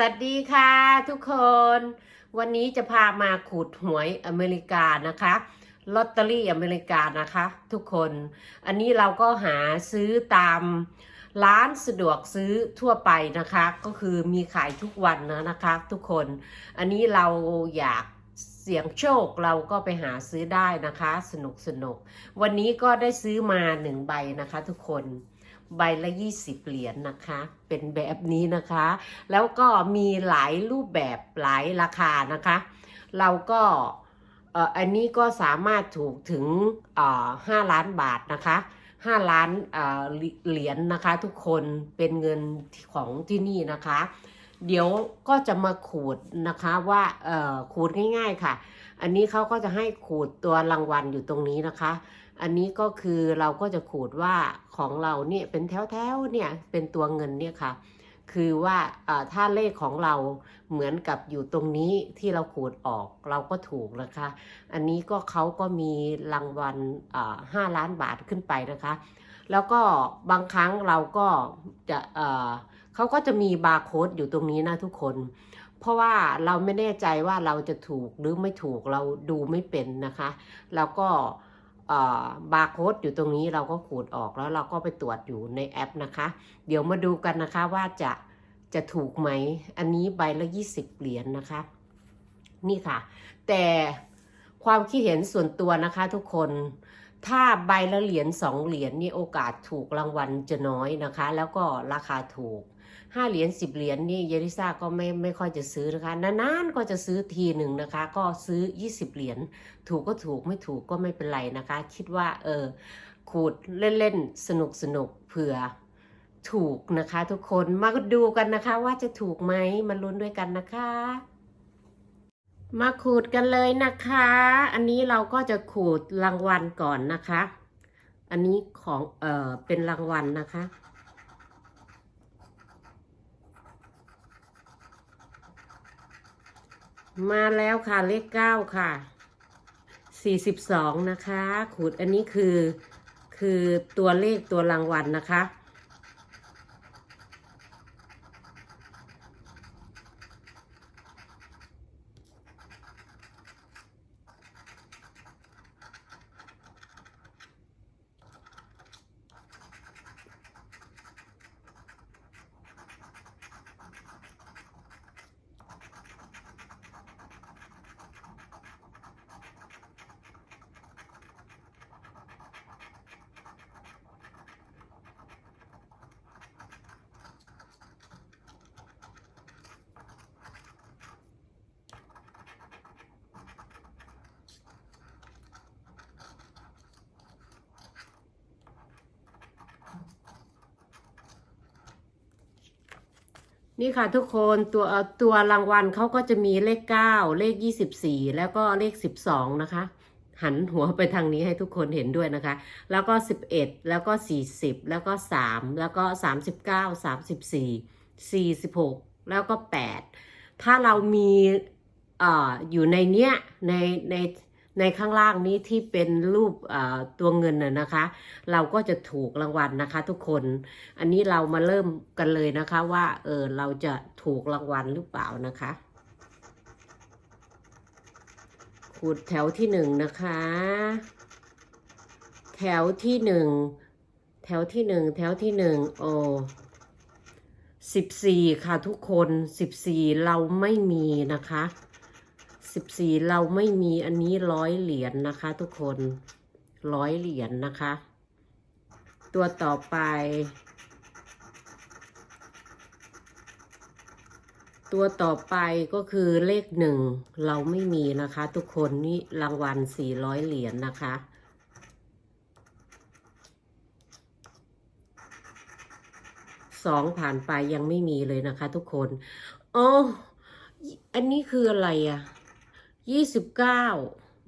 สวัสดีค่ะทุกคน วันนี้จะพามาขูดหวยอเมริกานะคะลอตเตอรี่อเมริกานะคะ ทุกคน อันนี้เราก็หาซื้อตามร้านสะดวกซื้อทั่วไปนะคะ ก็คือมีขายทุกวันนะนะคะ ทุกคน อันนี้เราอยากเสี่ยงโชคเราก็ไปหาซื้อได้นะคะ สนุกสนุกวันนี้ก็ได้ซื้อมาหนึ่งใบนะคะ ทุกคน ใบละ 20 เหรียญนะคะ เป็นแบบนี้นะคะ แล้วก็มีหลายรูปแบบหลายราคานะคะ เราก็เอ่ออันนี้ก็สามารถถูกถึงเอ่อ5ล้านบาทนะคะ5ล้านเอ่อเหรียญนะคะ ทุกคนเป็นเงินของที่นี่นะคะ เดี๋ยวก็จะมาขูดนะคะว่าเอ่อขูดง่าย ๆค่ะ อันนี้เขาก็จะให้ขูดตัวรางวัลอยู่ตรงนี้นะคะ อันนี้ก็คือเราก็จะขูดว่าของเราเนี่ยเป็นแถวๆเนี่ยเป็นตัวเงินเนี่ยค่ะ คือว่าถ้าเลขของเราเหมือนกับอยู่ตรงนี้ที่เราขูดออกเราก็ถูกนะคะ อันนี้ก็เขาก็มีรางวัลห้าล้านบาทขึ้นไปนะคะ แล้วก็บางครั้งเราก็จะเอ่อเขาก็จะมีบาร์โค้ดอยู่ตรงนี้นะทุกคนเพราะว่าเราไม่แน่ใจว่าเราจะถูกหรือไม่ถูกเราดูไม่เป็นนะคะ แล้วก็ บาร์โค้ดอยู่ตรงนี้เราก็ขูดออกแล้วเราก็ไปตรวจอยู่ในแอปนะคะ เดี๋ยวมาดูกันนะคะว่าจะจะถูกไหม อันนี้ใบละ20เหรียญนะคะ นี่ค่ะ แต่ความคิดเห็นส่วนตัวนะคะทุกคนถ้าใบละเหรียญสองเหรียญนี่โอกาสถูกรางวัลจะน้อยนะคะ แล้วก็ราคาถูก ห้าเหรียญสิบเหรียญนี่เยริซ่าก็ไม่ไม่ค่อยจะซื้อนะคะนานๆก็จะซื้อทีหนึ่งนะคะ ก็ซื้อ20เหรียญถูกก็ถูกไม่ถูกก็ไม่เป็นไรนะคะ คิดว่าเออขูดเล่นๆสนุกสนุกเผื่อถูกนะคะทุกคนมาดูกันนะคะว่าจะถูกไหมมาลุ้นด้วยกันนะคะ มาขูดกันเลยนะคะ อันนี้เราก็จะขูดรางวัลก่อนนะคะ อันนี้ของเออเป็นรางวัลนะคะ มาแล้วค่ะเลขเก้าค่ะสี่สิบสองนะคะขูดอันนี้คือคือตัวเลขตัวรางวัลนะคะ นี่ค่ะทุกคนตัวตัวรางวัลเขาก็จะมีเลข9เลข24แล้วก็เลข12นะคะ หันหัวไปทางนี้ให้ทุกคนเห็นด้วยนะคะ แล้วก็11แล้วก็40แล้วก็3แล้วก็39 34 46แล้วก็8ถ้าเรามีออยู่ในเนี้ยในใน ในข้างล่างนี้ที่เป็นรูปตัวเงินน่ะนะคะ เราก็จะถูกรางวัลนะคะ ทุกคน อันนี้เรามาเริ่มกันเลยนะคะว่าเออเราจะถูกรางวัลหรือเปล่านะคะขูดแถวที่หนึ่งนะคะ แถวที่หนึ่งแถวที่หนึ่งแถวที่หนึ่งโอ้สิบสี่ค่ะทุกคนสิบสี่เราไม่มีนะคะ สิบสี่เราไม่มีอันนี้ร้อยเหรียญนะคะ ทุกคนร้อยเหรียญนะคะ ตัวต่อไป ตัวต่อไปก็คือเลขหนึ่งเราไม่มีนะคะ ทุกคนนี่รางวัลสี่ร้อยเหรียญนะคะสองผ่านไปยังไม่มีเลยนะคะ ทุกคนอ๋ออันนี้คืออะไรอะ ยี่สิบเก้า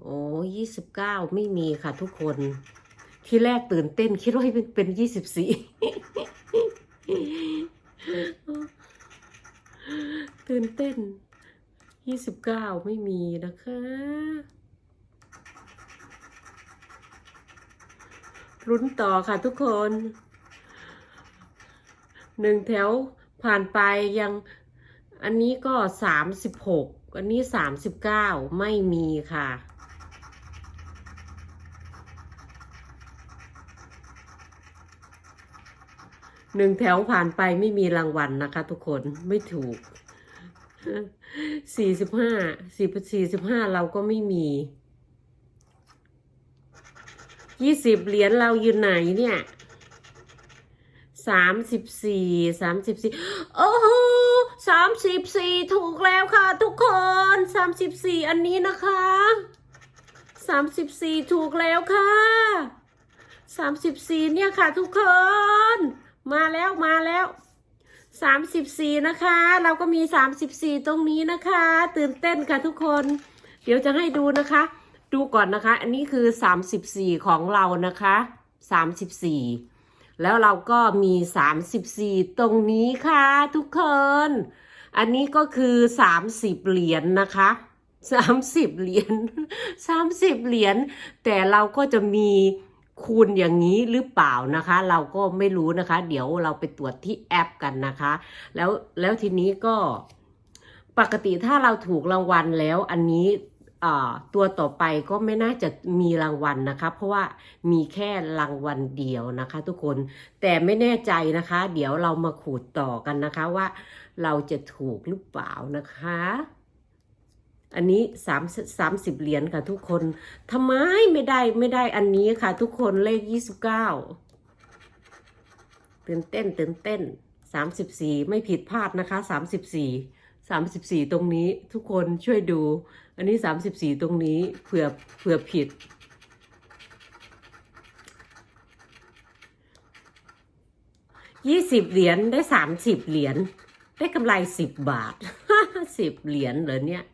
โอ้ยี่สิบเก้าไม่มีค่ะทุกคน ที่แรกตื่นเต้นคิดว่าเป็นเป็นยี่สิบสี่ตื่นเต้นยี่สิบเก้าไม่มีนะคะ ลุ้นต่อค่ะทุกคน หนึ่งแถวผ่านไปยังอันนี้ก็สามสิบหก อันนี้สามสิบเก้าไม่มีค่ะ หนึ่งแถวผ่านไปไม่มีรางวัลนะคะ ทุกคนไม่ถูกสี่สิบห้าสี่สี่สิบห้าเราก็ไม่มียี่สิบเหรียญเราอยู่ไหนเนี่ยสามสิบสี่สามสิบสี่โอ้โห สามสิบสี่ถูกแล้วค่ะทุกคนสามสิบสี่อันนี้นะคะสามสิบสี่ถูกแล้วค่ะสามสิบสี่เนี่ยค่ะทุกคน มาแล้วมาแล้วสามสิบสี่นะคะ เราก็มีสามสิบสี่ตรงนี้นะคะ ตื่นเต้นค่ะทุกคน เดี๋ยวจะให้ดูนะคะ ดูก่อนนะคะ อันนี้คือสามสิบสี่ของเรานะคะสามสิบสี่ แล้วเราก็มี 34 ตรงนี้ค่ะทุกคน อันนี้ก็คือ 30 เหรียญนนะคะ30 เหรียญ30 เหรียญแต่เราก็จะมีคูณอย่างนี้หรือเปล่านะคะ เราก็ไม่รู้นะคะ เดี๋ยวเราไปตรวจที่แอปกันนะคะ แล้วแล้วทีนี้ก็ปกติถ้าเราถูกรางวัลแล้วอันนี้ ตัวต่อไปก็ไม่น่าจะมีรางวัลนะคะ เพราะว่ามีแค่รางวัลเดียวนะคะ ทุกคนแต่ไม่แน่ใจนะคะ เดี๋ยวเรามาขูดต่อกันนะคะว่าเราจะถูกหรือเปล่านะคะ อันนี้สามสามสิบเหรียญค่ะทุกคนทำไมไม่ได้ไม่ได้อันนี้ค่ะ ทุกคนเลขยี่สิบเก้าตื่นเต้นตื่นเต้นสามสิบสี่ไม่ผิดพลาดนะคะสามสิบสี่ สามสิบสี่ตรงนี้ทุกคนช่วยดู อันนี้สามสิบสี่ตรงนี้เผื่อเผื่อผิดยี่สิบเหรียญได้สามสิบเหรียญได้กำไรสิบบาทสิบเหรียญเหรอเนี่ย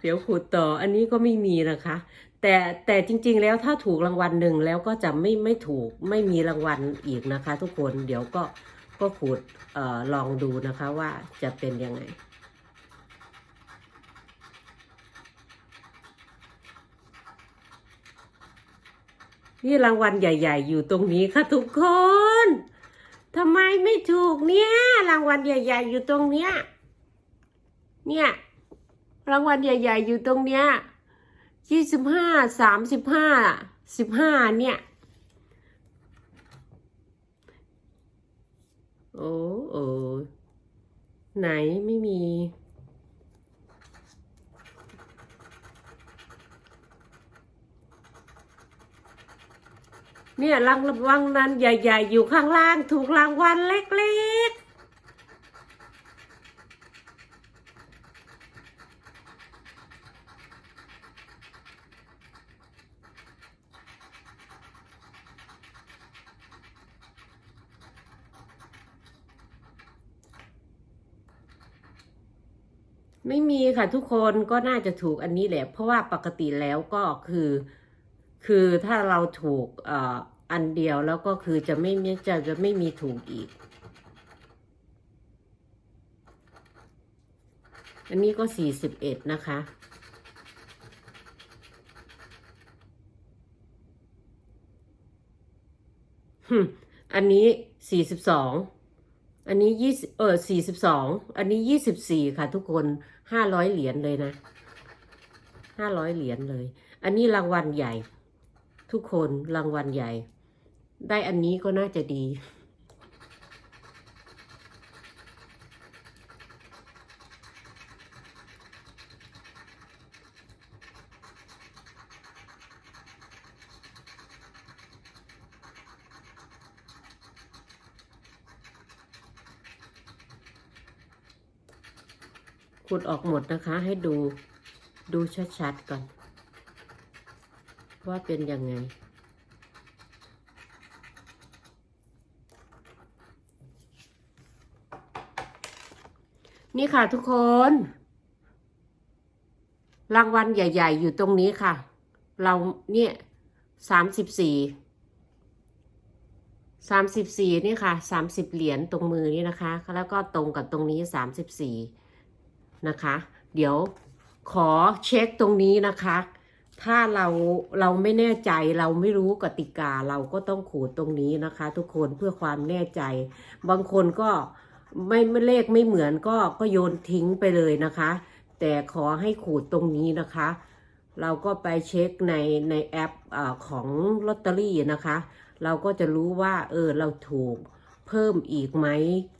เดี๋ยวขูดต่ออันนี้ก็ไม่มีนะคะ แต่แต่จริง ๆ แล้วถ้าถูกรางวัลหนึ่งแล้วก็จะไม่ไม่ถูกไม่มีรางวัลอีกนะคะ ทุกคนเดี๋ยวก็ ก็ขูดออลองดูนะคะว่าจะเป็นยังไง นี่รางวัลใหญ่ ๆ อยู่ตรงนี้ค่ะทุกคนทำไมไม่ถูกเนี่ย รางวัลใหญ่ ๆ อยู่ตรงเนี้ย เนี่ย รางวัลใหญ่ ๆ อยู่ตรงเนี้ยยี่สิบห้าสามสิบห้าสิบห้าเนี่ย โอ้โอ้ไหนไม่มี เนี่ยรางวัลนั้นใหญ่ ๆ อยู่ข้างล่างถูกรางวัลเล็ก ๆ ไม่มีค่ะทุกคนก็น่าจะถูกอันนี้แหละ เพราะว่าปกติแล้วก็คือ คือถ้าเราถูกอ่ออันเดียวแล้วก็คือจะไม่จะจะไม่มีถูกอีก อันนี้ก็สี่สิบเอ็ดนะคะอันนี้สี่สิบสอง อันนี้ยี่สิบเออสี่สิบสองอันนี้ยี่สิบสี่ค่ะ ทุกคนห้าร้อยเหรียญเลยนะห้าร้อยเหรียญเลย อันนี้รางวัลใหญ่ ทุกคนรางวัลใหญ่ ได้อันนี้ก็น่าจะดีุดออกหมดนะคะ ให้ดูดูชัดๆก่อน ว่าเป็นยังไง นี่ค่ะทุกคน รางวัลใหญ่ ๆ อยู่ตรงนี้ค่ะ เราเนี่ยสามสิบสี่สามสิบสี่นี่ค่ะสามสิบเหรียญตรงมือนี่นะคะ แล้วก็ตรงกับตรงนี้สามสิบสี่ นะคะ เดี๋ยวขอเช็คตรงนี้นะคะ ถ้าเราเราไม่แน่ใจเราไม่รู้กติกาเราก็ต้องขูดตรงนี้นะคะ ทุกคนเพื่อความแน่ใจ บางคนก็ไม่ไม่เลขไม่เหมือนก็ก็โยนทิ้งไปเลยนะคะ แต่ขอให้ขูดตรงนี้นะคะ เราก็ไปเช็คในในแอปอของลอตเตอรี่นะคะ เราก็จะรู้ว่าเออเราถูกเพิ่มอีกไหม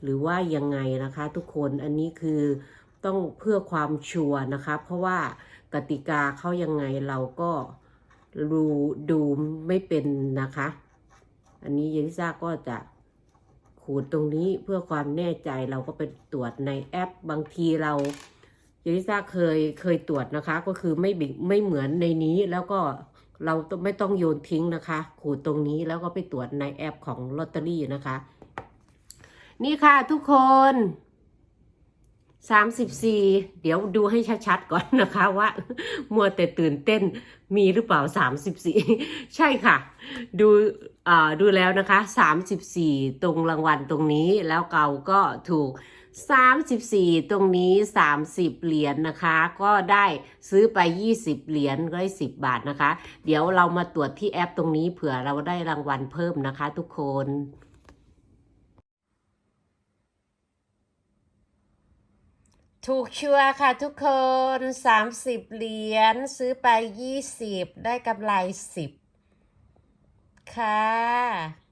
หรือว่ายังไงนะคะ ทุกคนอันนี้คือ ต้องเพื่อความชัวร์นะคะ เพราะว่ากติกาเขายังไงเราก็รู้ดูไม่เป็นนะคะ อันนี้เยนิซ่าก็จะขูดตรงนี้เพื่อความแน่ใจเราก็ไปตรวจในแอป บางทีเราเยนิซ่าเคยเคยตรวจนะคะ ก็คือไม่ไม่เหมือนในนี้แล้วก็เราไม่ต้องโยนทิ้งนะคะ ขูดตรงนี้แล้วก็ไปตรวจในแอปของลอตเตอรี่นะคะ นี่ค่ะทุกคน สามสิบสี่เดี๋ยวดูให้ชัดๆก่อนนะคะว่า มัวแต่ตื่นเต้นมีหรือเปล่าสามสิบสี่ใช่ค่ะ ดูดูแล้วนะคะสามสิบสี่ตรงรางวัลตรงนี้แล้วเกาก็ถูกสามสิบสี่ตรงนี้สามสิบเหรียญนะคะ ก็ได้ซื้อไปยี่สิบเหรียญก็ได้สิบบาทนะคะ เดี๋ยวเรามาตรวจที่แอปตรงนี้เผื่อเราได้รางวัลเพิ่มนะคะทุกคน ถูกชัวร์ค่ะทุกคน 30 เหรียญซื้อไป 20 ได้กำไร 10 ค่ะ